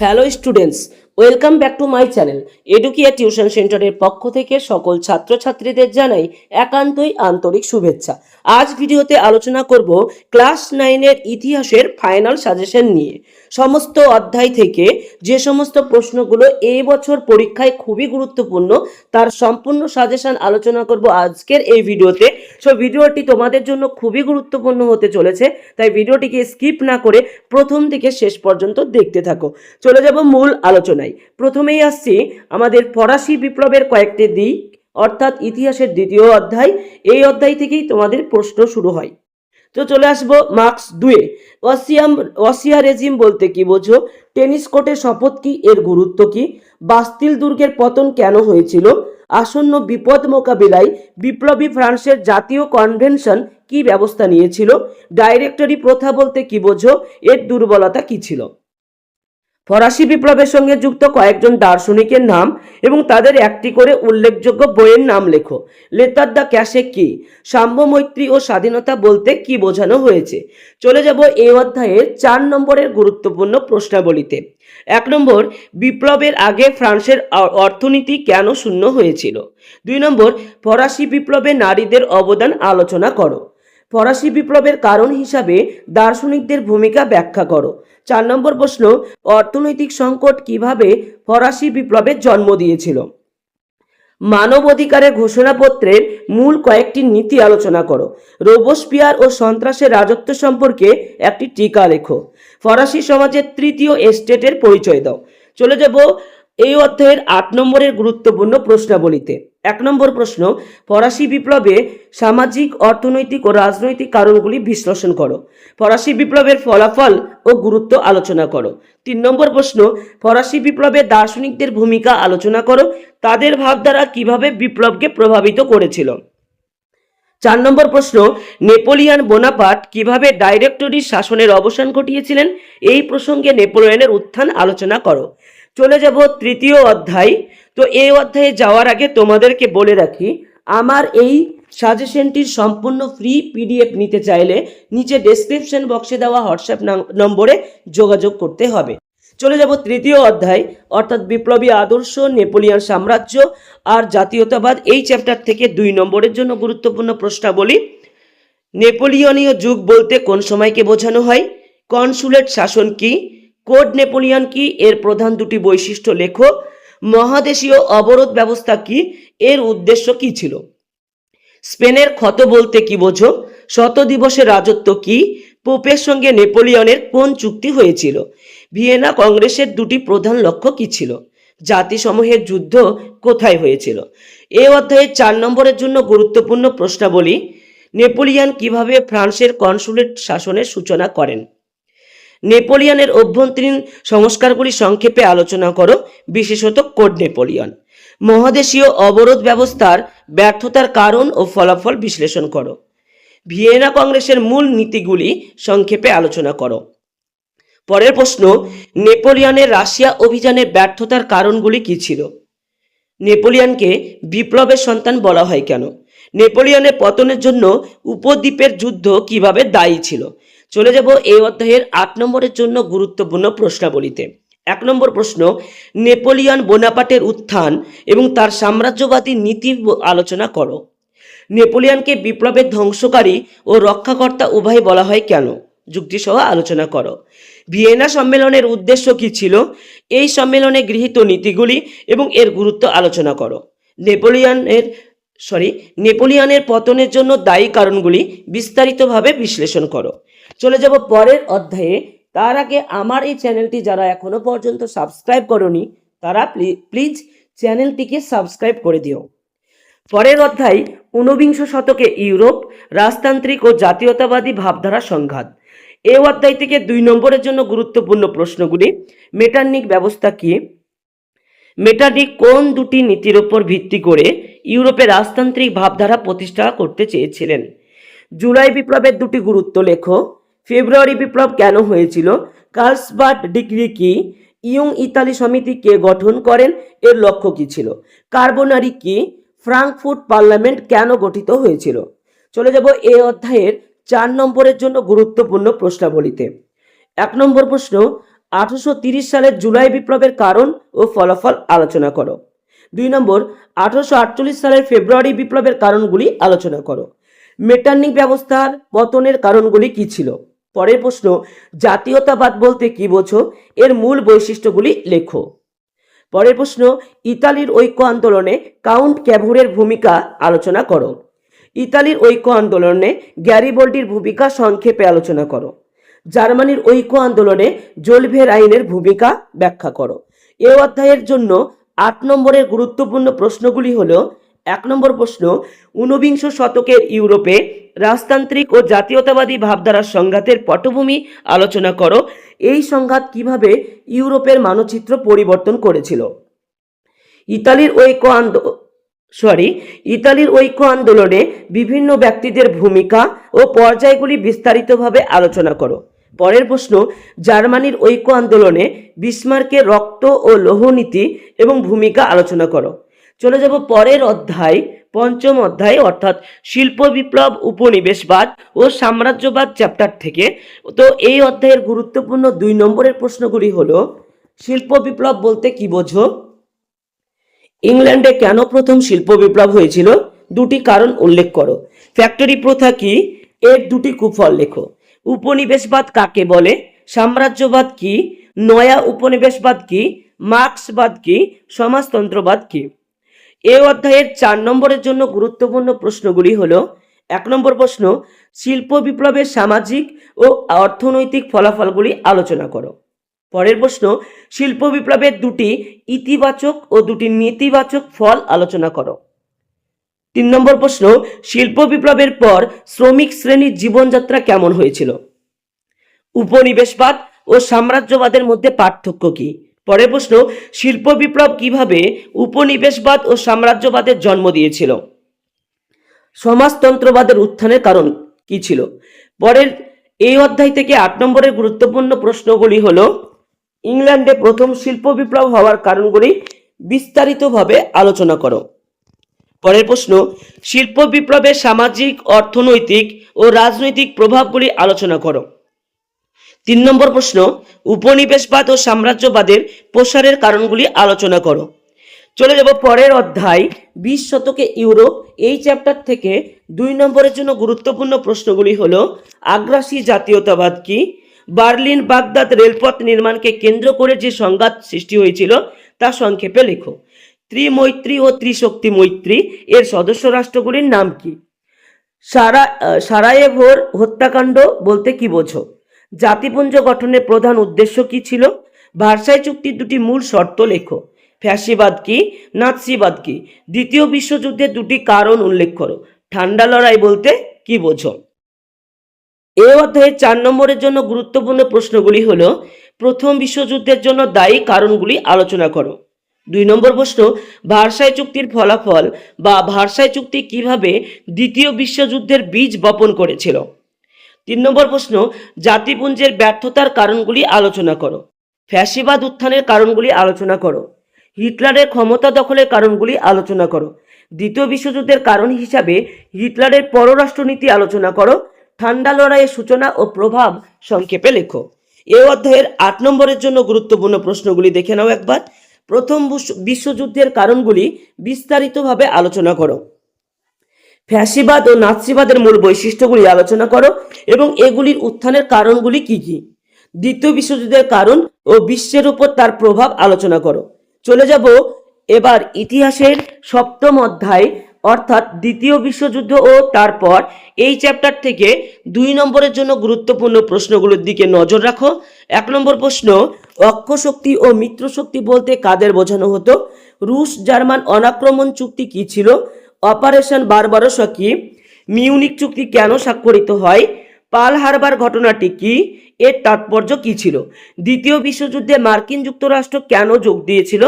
Hello students welcome back to my channel Edukia tuition সেন্টারের পক্ষ থেকে সকল ছাত্রছাত্রীদের জানাই একান্তই আন্তরিক শুভেচ্ছা। আজ ভিডিওতে আলোচনা করব ক্লাস নাইনের ইতিহাসের ফাইনাল সাজেশন নিয়ে। সমস্ত অধ্যায় থেকে যে সমস্ত প্রশ্নগুলো এই বছর পরীক্ষায় খুবই গুরুত্বপূর্ণ, তার সম্পূর্ণ সাজেশন আলোচনা করব আজকের এই ভিডিওতে। সো ভিডিওটি তোমাদের জন্য খুবই গুরুত্বপূর্ণ হতে চলেছে, তাই ভিডিওটিকে স্কিপ না করে প্রথম থেকে শেষ পর্যন্ত দেখতে থাকো। চলে যাব মূল আলোচনায়। প্রথমেই আসছি আমাদের ফরাসি বিপ্লবের কয়েকটি দিক, অর্থাৎ ইতিহাসের দ্বিতীয় অধ্যায়। এই অধ্যায় থেকেই তোমাদের প্রশ্ন শুরু হয়। তো চলে আসব মার্কস দুয়ে। অসিয়াম অসিয়া রেজিম বলতে কি বোঝো? টেনিস কোর্টের শপথ কি? এর গুরুত্ব কি? বাস্তিল দুর্গের পতন কেন হয়েছিল? আসন্ন বিপদ মোকাবিলায় বিপ্লবী ফ্রান্সের জাতীয় কনভেনশন কি ব্যবস্থা নিয়েছিল? ডাইরেক্টরি প্রথা বলতে কি বোঝো? এর দুর্বলতা কি ছিল? ফরাসি বিপ্লবের সঙ্গে যুক্ত কয়েকজন দার্শনিকের নাম এবং তাদের একটি করে উল্লেখযোগ্য বইয়ের নাম লেখো। লেতার দ্য ক্যাশে কি? সাম্য মৈত্রী ও স্বাধীনতা বলতে কি বোঝানো হয়েছে? চলে যাব এই অধ্যায়ের চার নম্বরের গুরুত্বপূর্ণ প্রশ্নাবলীতে। এক নম্বর, বিপ্লবের আগে ফ্রান্সের অর্থনীতি কেন শূন্য হয়েছিল? দুই নম্বর, ফরাসি বিপ্লবে নারীদের অবদান আলোচনা করো। ফরাসি বিপ্লবের কারণ হিসাবে দার্শনিকদের ভূমিকা ব্যাখ্যা করো। চার নম্বর প্রশ্ন, অর্থনৈতিক সংকট কীভাবে ফরাসি বিপ্লবের জন্ম দিয়েছিল? মানব অধিকারের ঘোষণাপত্রের মূল কয়েকটি নীতি আলোচনা করো। রোবোস্পিয়ার ও সন্ত্রাসের রাজত্ব সম্পর্কে একটি টিকা লেখো। ফরাসি সমাজের তৃতীয় এস্টেটের পরিচয় দাও। চলে যাব এই অধ্যায়ের আট নম্বরের গুরুত্বপূর্ণ প্রশ্নাবলীতে। এক নম্বর প্রশ্ন, ফরাসি বিপ্লবে সামাজিক, অর্থনৈতিক ও রাজনৈতিক কারণগুলি বিশ্লেষণ করো। ফরাসি বিপ্লবের ফলাফল ও গুরুত্ব আলোচনা করো। তিন নম্বর প্রশ্ন, ফরাসি বিপ্লবে দার্শনিকদের ভূমিকা আলোচনা করো, তাদের ভাবধারা কীভাবে বিপ্লবকে প্রভাবিত করেছিল? চার নম্বর প্রশ্ন, নেপোলিয়ান বোনাপাট কীভাবে ডাইরেক্টরি শাসনের অবসান ঘটিয়েছিলেন? এই প্রসঙ্গে নেপোলিয়নের উত্থান আলোচনা করো। চলে যাব তৃতীয় অধ্যায় তো এই অধ্যায়ে যাওয়ার আগে তোমাদেরকে বলে রাখি, আমার এই সাজেশনটির সম্পূর্ণ ফ্রি পিডিএফ নিতে চাইলে নিচে ডেসক্রিপশন বক্সে দেওয়া হোয়াটসঅ্যাপ নাম- নম্বরে যোগাযোগ করতে হবে। চলে যাব তৃতীয় অধ্যায়, অর্থাৎ বিপ্লবী আদর্শ, নেপোলিয়ান সাম্রাজ্য আর জাতীয়তাবাদ। এই চ্যাপ্টার থেকে দুই নম্বরের জন্য গুরুত্বপূর্ণ প্রশ্নাবলী, নেপোলিয়নীয় যুগ বলতে কোন সময়কে বোঝানো হয়? কনসুলেট শাসন কি? কোড নেপোলিয়ন কি? এর প্রধান দুটি বৈশিষ্ট্য লেখো। মহাদেশীয় অবরোধ ব্যবস্থা কি? এর উদ্দেশ্য কি ছিল? স্পেনের ক্ষত বলতে কি বোঝো? শত দিবসের রাজত্ব কি? পোপের সঙ্গে নেপোলিয়নের কোন চুক্তি হয়েছিল? ভিয়েনা কংগ্রেসের দুটি প্রধান লক্ষ্য কি ছিল? জাতিসমূহের যুদ্ধ কোথায় হয়েছিল? এ অধ্যায়ে চার নম্বরের জন্য গুরুত্বপূর্ণ প্রশ্নাবলী, নেপোলিয়ান কীভাবে ফ্রান্সের কনসুলেট শাসনের সূচনা করেন? নেপোলিয়নের অভ্যন্তরীণ সংস্কারগুলি সংক্ষেপে আলোচনা করো, বিশেষত কোড নেপোলিয়ন। মহাদেশীয় অবরোধ ব্যবস্থার ব্যর্থতার কারণ ও ফলাফল বিশ্লেষণ করো। ভিয়েনা কংগ্রেসের মূল নীতিগুলি সংক্ষেপে আলোচনা করো। পরের প্রশ্ন নেপোলিয়নের রাশিয়া অভিযানের ব্যর্থতার কারণগুলি কি ছিল? নেপোলিয়নকে বিপ্লবের সন্তান বলা হয় কেন? নেপোলিয়নের পতনের জন্য উপদ্বীপের যুদ্ধ কীভাবে দায়ী ছিল? চলে যাব এই অধ্যায়ের আট নম্বরের জন্য গুরুত্বপূর্ণ প্রশ্নাবলীতে। এক নম্বর প্রশ্ন, নেপোলিয়ন বোনাপাটের উত্থান এবং তার সাম্রাজ্যবাদী নীতি আলোচনা করো। নেপোলিয়নকে বিপ্লবের ধ্বংসকারী ও রক্ষাকর্তা উভয় বলা হয় কেন? যুক্তিসহ আলোচনা করো। ভিয়েনা সম্মেলনের উদ্দেশ্য কি ছিল? এই সম্মেলনে গৃহীত নীতিগুলি এবং এর গুরুত্ব আলোচনা করো। নেপোলিয়নের সরি নেপোলিয়নের পতনের জন্য দায়ী কারণগুলি বিস্তারিতভাবে বিশ্লেষণ করো। চলে যাব পরের অধ্যায়ে। তার আগে আমার এই চ্যানেলটি যারা এখনও পর্যন্ত সাবস্ক্রাইব করনি, তারা প্লিজ চ্যানেলটিকে সাবস্ক্রাইব করে দিও। পরের অধ্যায়, ঊনবিংশ শতকে ইউরোপ, রাজতান্ত্রিক ও জাতীয়তাবাদী ভাবধারা সংঘাত। এই অধ্যায় থেকে দুই নম্বরের জন্য গুরুত্বপূর্ণ প্রশ্নগুলি। মেটার্নিক ব্যবস্থা কি? মেটার্নিক কোন দুটি নীতির ওপর ভিত্তি করে ইউরোপে রাজতান্ত্রিক ভাবধারা প্রতিষ্ঠা করতে চেয়েছিলেন? জুলাই বিপ্লবের দুটি গুরুত্ব লেখো। ফেব্রুয়ারি বিপ্লব কেন হয়েছিল? কার্লসবার্ট ডিগ্রি কি? ইয়ং ইতালি সমিতি কে গঠন করেন? এর লক্ষ্য কি ছিল? কার্বোনারি কি? ফ্রাঙ্কফুর্ট পার্লামেন্ট কেন গঠিত হয়েছিল? চলে যাব এই অধ্যায়ের চার নম্বরের জন্য গুরুত্বপূর্ণ প্রশ্নাবলিতে। এক নম্বর প্রশ্ন, আঠারোশো তিরিশ সালের জুলাই বিপ্লবের কারণ ও ফলাফল আলোচনা করো। দুই নম্বর, আঠারোশো আটচল্লিশ সালের ফেব্রুয়ারি বিপ্লবের কারণগুলি আলোচনা করো। মেটার্নিক ব্যবস্থার পতনের কারণগুলি কি ছিল? পরের প্রশ্ন, জাতীয়তাবাদ বলতে কি বোঝো? এর মূল বৈশিষ্ট্যগুলি লেখো। পরের প্রশ্ন, ইতালির ঐক্য আন্দোলনে কাউন্ট ক্যাভুরের ভূমিকা আলোচনা করো। ইতালির ঐক্য আন্দোলনে গ্যারিবোল্ডির ভূমিকা সংক্ষেপে আলোচনা করো। জার্মানির ঐক্য আন্দোলনে জোলভের আইনের ভূমিকা ব্যাখ্যা করো। এ অধ্যায়ের জন্য আট নম্বরের গুরুত্বপূর্ণ প্রশ্নগুলি হল এক নম্বর প্রশ্ন, ঊনবিংশ শতকের ইউরোপে রাজতান্ত্রিক ও জাতীয়তাবাদী ভাবধারার সংঘাতের পটভূমি আলোচনা করো। এই সংঘাত কীভাবে ইউরোপের মানচিত্র পরিবর্তন করেছিল? ইতালির ঐক্য আন্দো সরি ইতালির ঐক্য আন্দোলনে বিভিন্ন ব্যক্তিদের ভূমিকা ও পর্যায়গুলি বিস্তারিতভাবে আলোচনা করো। পরের প্রশ্ন, জার্মানির ঐক্য আন্দোলনে বিসমার্কের রক্ত ও লৌহনীতি এবং ভূমিকা আলোচনা করো। চলে যাব পরের অধ্যায়, পঞ্চম অধ্যায়, অর্থাৎ শিল্প বিপ্লব, উপনিবেশবাদ ও সাম্রাজ্যবাদ চ্যাপ্টার থেকে। তো এই অধ্যায়ের গুরুত্বপূর্ণ দুই নম্বরের প্রশ্নগুলি হল, শিল্প বিপ্লব বলতে কি বোঝো? ইংল্যান্ডে কেন প্রথম শিল্প বিপ্লব হয়েছিল? দুটি কারণ উল্লেখ করো। ফ্যাক্টরি প্রথা কি? এর দুটি কুফল লেখো। উপনিবেশবাদ কাকে বলে? সাম্রাজ্যবাদ কি? নয়া উপনিবেশবাদ কি? মার্ক্সবাদ কি? সমাজতন্ত্রবাদ কি? এ অধ্যায়ের চার নম্বরের জন্য গুরুত্বপূর্ণ প্রশ্নগুলি হল, এক নম্বর প্রশ্ন, শিল্প বিপ্লবের সামাজিক ও অর্থনৈতিক ফলাফলগুলি আলোচনা করো। পরের প্রশ্ন, শিল্প বিপ্লবের দুটি ইতিবাচক ও দুটি নেতিবাচক ফল আলোচনা করো। তিন নম্বর প্রশ্ন, শিল্প বিপ্লবের পর শ্রমিক শ্রেণির জীবনযাত্রা কেমন হয়েছিল? উপনিবেশবাদ ও সাম্রাজ্যবাদের মধ্যে পার্থক্য কি? পরের প্রশ্ন, শিল্প বিপ্লব কীভাবে উপনিবেশবাদ ও সাম্রাজ্যবাদের জন্ম দিয়েছিল? সমাজতন্ত্রবাদের উত্থানের কারণ কি ছিল? পরের, এই অধ্যায় থেকে আট নম্বরের গুরুত্বপূর্ণ প্রশ্নগুলি হল, ইংল্যান্ডে প্রথম শিল্প বিপ্লব হওয়ার কারণগুলি বিস্তারিতভাবে আলোচনা করো। পরের প্রশ্ন, শিল্প বিপ্লবের সামাজিক, অর্থনৈতিক ও রাজনৈতিক প্রভাবগুলি আলোচনা করো। তিন নম্বর প্রশ্ন, উপনিবেশবাদ ও সাম্রাজ্যবাদের প্রসারের কারণগুলি আলোচনা করো। চলে যাব পরের অধ্যায়, বিশ শতকে ইউরোপ, এই চ্যাপ্টার থেকে দুই নম্বরের জন্য গুরুত্বপূর্ণ প্রশ্নগুলি হল, আগ্রাসী জাতীয়তাবাদ কি? বার্লিন, বাগদাদ রেলপথ নির্মাণকে কেন্দ্র করে যে সংঘাত সৃষ্টি হয়েছিল, তা সংক্ষেপে লেখো। ত্রিমৈত্রী ও ত্রিশক্তি মৈত্রী, এর সদস্য রাষ্ট্রগুলির নাম কি? সারা, সারায়েভোর হত্যাকাণ্ড বলতে কি বোঝো? জাতিপুঞ্জ গঠনের প্রধান উদ্দেশ্য কি ছিল? ভার্সাই চুক্তির দুটি মূল শর্ত লেখো। ফ্যাসিবাদ কি? নাৎসিবাদ কি? দ্বিতীয় বিশ্বযুদ্ধের দুটি কারণ উল্লেখ করো। ঠান্ডা লড়াই বলতে কি বোঝো? এ অধ্যায়ে চার নম্বরের জন্য গুরুত্বপূর্ণ প্রশ্নগুলি হল, প্রথম বিশ্বযুদ্ধের জন্য দায়ী কারণগুলি আলোচনা করো। দুই নম্বর প্রশ্ন, ভার্সাই চুক্তির ফলাফল বা ভার্সাই চুক্তি কীভাবে দ্বিতীয় বিশ্বযুদ্ধের বীজ বপন করেছিল? তিন নম্বর প্রশ্ন, জাতিপুঞ্জের ব্যর্থতার কারণগুলি আলোচনা করো। ফ্যাসিবাদ উত্থানের কারণগুলি আলোচনা করো। হিটলারের ক্ষমতা দখলের কারণগুলি আলোচনা করো। দ্বিতীয় বিশ্বযুদ্ধের কারণ হিসাবে হিটলারের পররাষ্ট্রনীতি আলোচনা করো। ঠান্ডা লড়াইয়ের সূচনা ও প্রভাব সংক্ষেপে লেখো। এ অধ্যায়ের আট নম্বরের জন্য গুরুত্বপূর্ণ প্রশ্নগুলি দেখে নাও একবার। প্রথম বিশ্বযুদ্ধের কারণগুলি বিস্তারিতভাবে আলোচনা করো। ফ্যাসিবাদ ও নাৎসিবাদের মূল বৈশিষ্ট্যগুলি আলোচনা করো এবং এগুলির উত্থানের কারণগুলি কি কি? দ্বিতীয় বিশ্বযুদ্ধের কারণ ও বিশ্বের উপর তার প্রভাব আলোচনা করো। চলে যাব এবার ইতিহাসের সপ্তম অধ্যায়, অর্থাৎ দ্বিতীয় বিশ্বযুদ্ধ ও তারপর এই চ্যাপ্টার থেকে দুই নম্বরের জন্য গুরুত্বপূর্ণ প্রশ্নগুলোর দিকে নজর রাখো। এক নম্বর প্রশ্ন, অক্ষশক্তি ও মিত্রশক্তি বলতে কাদের বোঝানো হতো? রুশ, জার্মান অনাক্রমণ চুক্তি কি ছিল? অপারেশন বারবারোসা কি মিউনিক চুক্তি কেন স্বাক্ষরিত হয়, পাল হারবার ঘটনাটি কি, এর তাৎপর্য কি ছিল, দ্বিতীয় বিশ্বযুদ্ধে মার্কিন যুক্তরাষ্ট্র কেন যোগ দিয়েছিল,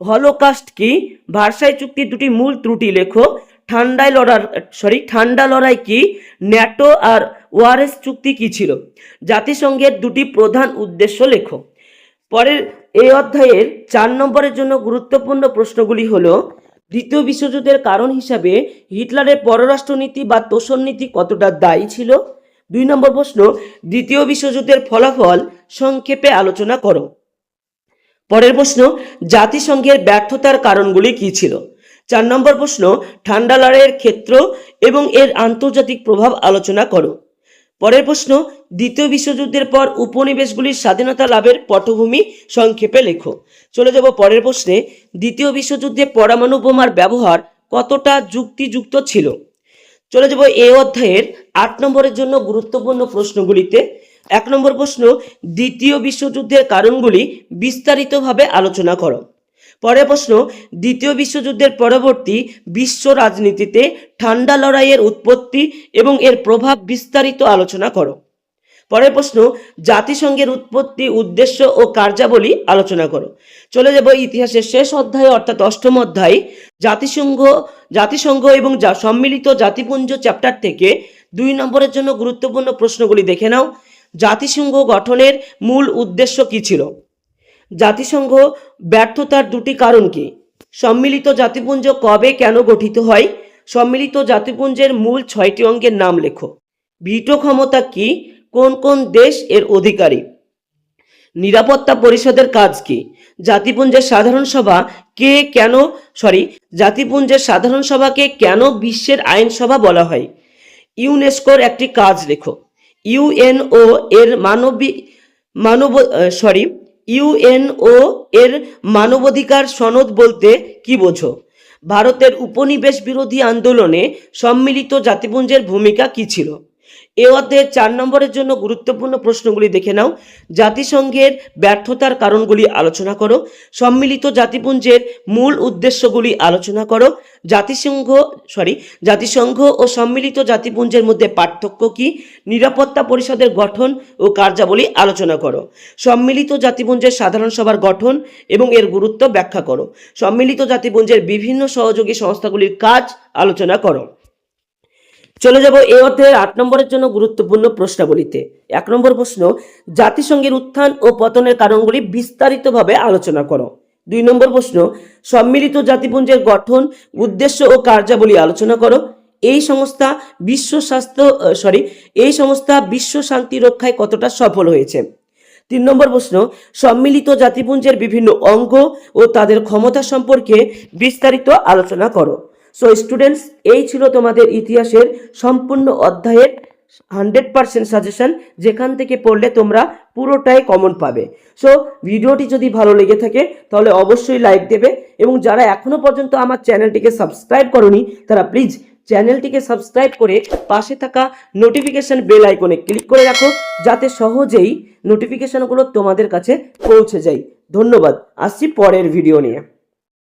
হলোকাস্ট কি, ভার্সাই চুক্তির দুটি মূল ত্রুটি লেখো, ঠান্ডায় লড়ার সরি ঠান্ডা লড়াই কি, ন্যাটো আর ওয়ারেস চুক্তি কি ছিল, জাতিসংঘের দুটি প্রধান উদ্দেশ্য লেখো। পরের এই অধ্যায়ের চার নম্বরের জন্য গুরুত্বপূর্ণ প্রশ্নগুলি হলো দ্বিতীয় বিশ্বযুদ্ধের কারণ হিসাবে হিটলারের পররাষ্ট্রনীতি বা তোষণ নীতি কতটা দায়ী ছিল? দুই নম্বর প্রশ্ন, দ্বিতীয় বিশ্বযুদ্ধের ফলাফল সংক্ষেপে আলোচনা করো। পরের প্রশ্ন, জাতিসংঘের ব্যর্থতার কারণগুলি কি ছিল? চার নম্বর প্রশ্ন, ঠান্ডা লড়াইয়ের ক্ষেত্র এবং এর আন্তর্জাতিক প্রভাব আলোচনা করো। পরের প্রশ্ন, দ্বিতীয় বিশ্বযুদ্ধের পর উপনিবেশগুলির স্বাধীনতা লাভের পটভূমি সংক্ষেপে লেখো। চলে যাব পরের প্রশ্নে, দ্বিতীয় বিশ্বযুদ্ধে পরমাণু বোমার ব্যবহার কতটা যুক্তিযুক্ত ছিল? চলে যাব এই অধ্যায়ের আট নম্বরের জন্য গুরুত্বপূর্ণ প্রশ্নগুলিতে। এক নম্বর প্রশ্ন, দ্বিতীয় বিশ্বযুদ্ধের কারণগুলি বিস্তারিতভাবে আলোচনা করো। পরের প্রশ্ন, দ্বিতীয় বিশ্বযুদ্ধের পরবর্তী বিশ্ব রাজনীতিতে ঠান্ডা লড়াইয়ের উৎপত্তি এবং এর প্রভাব বিস্তারিত আলোচনা করো। পরের প্রশ্ন, জাতিসংঘের উৎপত্তি উদ্দেশ্য ও কার্যাবলী আলোচনা করো। চলে যাব ইতিহাসের শেষ অধ্যায়ে, অর্থাৎ অষ্টম অধ্যায়। জাতিসংঘ জাতিসংঘ এবং সম্মিলিত জাতিপুঞ্জ চ্যাপ্টার থেকে দুই নম্বরের জন্য গুরুত্বপূর্ণ প্রশ্নগুলি দেখে নাও। জাতিসংঘ গঠনের মূল উদ্দেশ্য কি ছিল? জাতিসংঘ ব্যর্থতার দুটি কারণ কি? সম্মিলিত জাতিপুঞ্জ কবে কেন গঠিত হয়? সম্মিলিত জাতিপুঞ্জের মূল ছয়টি অঙ্গের নাম লেখো। ভিটো ক্ষমতা কি? কোন কোন দেশ এর অধিকারী? নিরাপত্তা পরিষদের কাজ কি? জাতিপুঞ্জের সাধারণ সভা কে কেন সরি জাতিপুঞ্জের সাধারণ সভাকে কেন বিশ্বের আইনসভা বলা হয়? ইউনেস্কোর একটি কাজ লেখো। ইউএনও এর মানবিক মানব সরি ইউএনও এর মানবাধিকার সনদ বলতে কি বোঝো? ভারতের উপনিবেশ বিরোধী আন্দোলনে সম্মিলিত জাতিপুঞ্জের ভূমিকা কি ছিল? এ অধ্যায়ের চার নম্বরের জন্য গুরুত্বপূর্ণ প্রশ্নগুলি দেখে নাও। জাতিসংঘের ব্যর্থতার কারণগুলি আলোচনা করো। সম্মিলিত জাতিপুঞ্জের মূল উদ্দেশ্যগুলি আলোচনা করো। জাতিসংঘ সরি জাতিসংঘ ও সম্মিলিত জাতিপুঞ্জের মধ্যে পার্থক্য কি? নিরাপত্তা পরিষদের গঠন ও কার্যাবলী আলোচনা করো। সম্মিলিত জাতিপুঞ্জের সাধারণ সভার গঠন এবং এর গুরুত্ব ব্যাখ্যা করো। সম্মিলিত জাতিপুঞ্জের বিভিন্ন সহযোগী সংস্থাগুলির কাজ আলোচনা করো। চলে যাব এই অধ্যায়ের আট নম্বরের জন্য গুরুত্বপূর্ণ প্রশ্নাবলীতে। এক নম্বর প্রশ্ন, জাতিসংঘের উত্থান ও পতনের কারণগুলি বিস্তারিতভাবে আলোচনা করো। দুই নম্বর প্রশ্ন, সম্মিলিত জাতিপুঞ্জের গঠন, উদ্দেশ্য ও কার্যাবলী আলোচনা করো। এই সংস্থা বিশ্ব স্বাস্থ্য সরি এই সংস্থা বিশ্ব শান্তি রক্ষায় কতটা সফল হয়েছে? তিন নম্বর প্রশ্ন, সম্মিলিত জাতিপুঞ্জের বিভিন্ন অঙ্গ ও তাদের ক্ষমতা সম্পর্কে বিস্তারিত আলোচনা করো। সো স্টুডেন্টস এই ছিল তোমাদের ইতিহাসের সম্পূর্ণ অধ্যায়ের হান্ড্রেড পার্সেন্ট সাজেশন যেখান থেকে পড়লে তোমরা পুরোটাই কমন পাবে। সো ভিডিওটি যদি ভালো লেগে থাকে, তাহলে অবশ্যই লাইক দেবে এবং যারা এখনও পর্যন্ত আমার চ্যানেলটিকে সাবস্ক্রাইব করনি, তারা প্লিজ চ্যানেলটিকে সাবস্ক্রাইব করে পাশে থাকা নোটিফিকেশন বেল আইকনে ক্লিক করে রাখো, যাতে সহজেই নোটিফিকেশনগুলো তোমাদের কাছে পৌঁছে যায়। ধন্যবাদ। আসছি পরের ভিডিও নিয়ে।